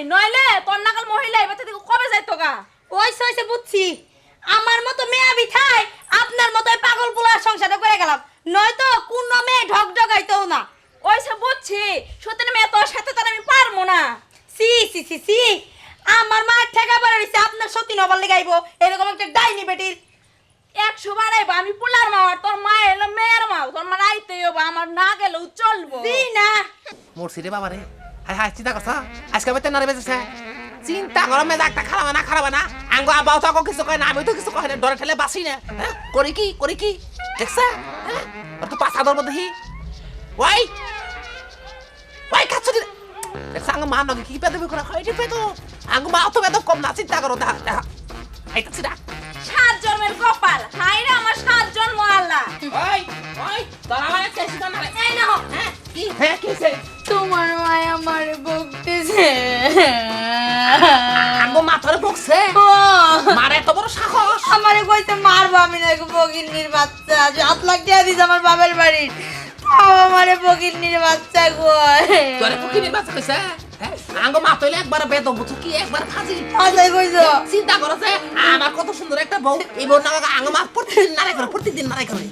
পারলি নইলে তোর নাকাল মহিলা এবার থেকে কবে যাইতো তোগা ওই সইছে বুঝছি। আমার মতো মেয়া বিথাই আপনার মতো পাগল পোলার সংসারে করে গেলাম। নয়তো কোন মেয়ে ঢক ঢকাইতো না। ওই বুঝছি। সত্যি মেয়ে তোর সাথে তার আমি পারব না। C C C C. আমার মা ঠেকা পারে রয়েছে আপনার সত্যি নবাল লেগাইবো এরকম একটা ডাইনি বেটির। একশো বাড়াইবো আমি পোলার মা আর তোর মা এলো মেয়ের মা। তোর মা রাইতে আমার না গেলেও চলবো। না। মোর সিরে বাবা রে হাই হাই চিন্তা করছ আজকে আমি তেনারে বেঁচেছে চিন্তা করো মেজা একটা খারাপ না খারাপ না। আঙ্গো আবাও তো আগে কিছু কয় না আমি তো কিছু কয় না ডরে ঠেলে বাসি না? করি কি করি কি? দেখছে? ওর তো পাঁচ হাজার মধ্যে ওই ওই খাচ্ছি দেখছে আঙ্গো মা নগে কি পেদবি করা হয় এটি পেতো আঙ্গো মা অত বেদব কম না চিন্তা করো দেখা দেখা আইতাছি না সাত জন্মের কপাল। হাই রে আমার সাত জন্ম আল্লাহ ওই ওই তোরা আমার চেষ্টা না এই না হ্যাঁ কি হ্যাঁ কিছে তোমার মায় আমার বকতেছে। আঙ্গো বকছে? মারে এত বড় সাহস। আমারে কইতে মারবো আমি না বগিন্নির বাচ্চা? লাখ টাকা দিছে আমার বাবার বাড়ির তাও আমারে বগিন্নির বাচ্চা গো। তোরে কিনে বাচ্চা কইছে? আঙ্গ মা তৈলে একবার বেদম বুঝছ কি একবার ফাজি আজাই কইছো? চিন্তা করো যে আমার কত সুন্দর একটা বউ। এই বউ না আঙ্গ মা প্রতিদিন নারে করে প্রতিদিন নারে করে।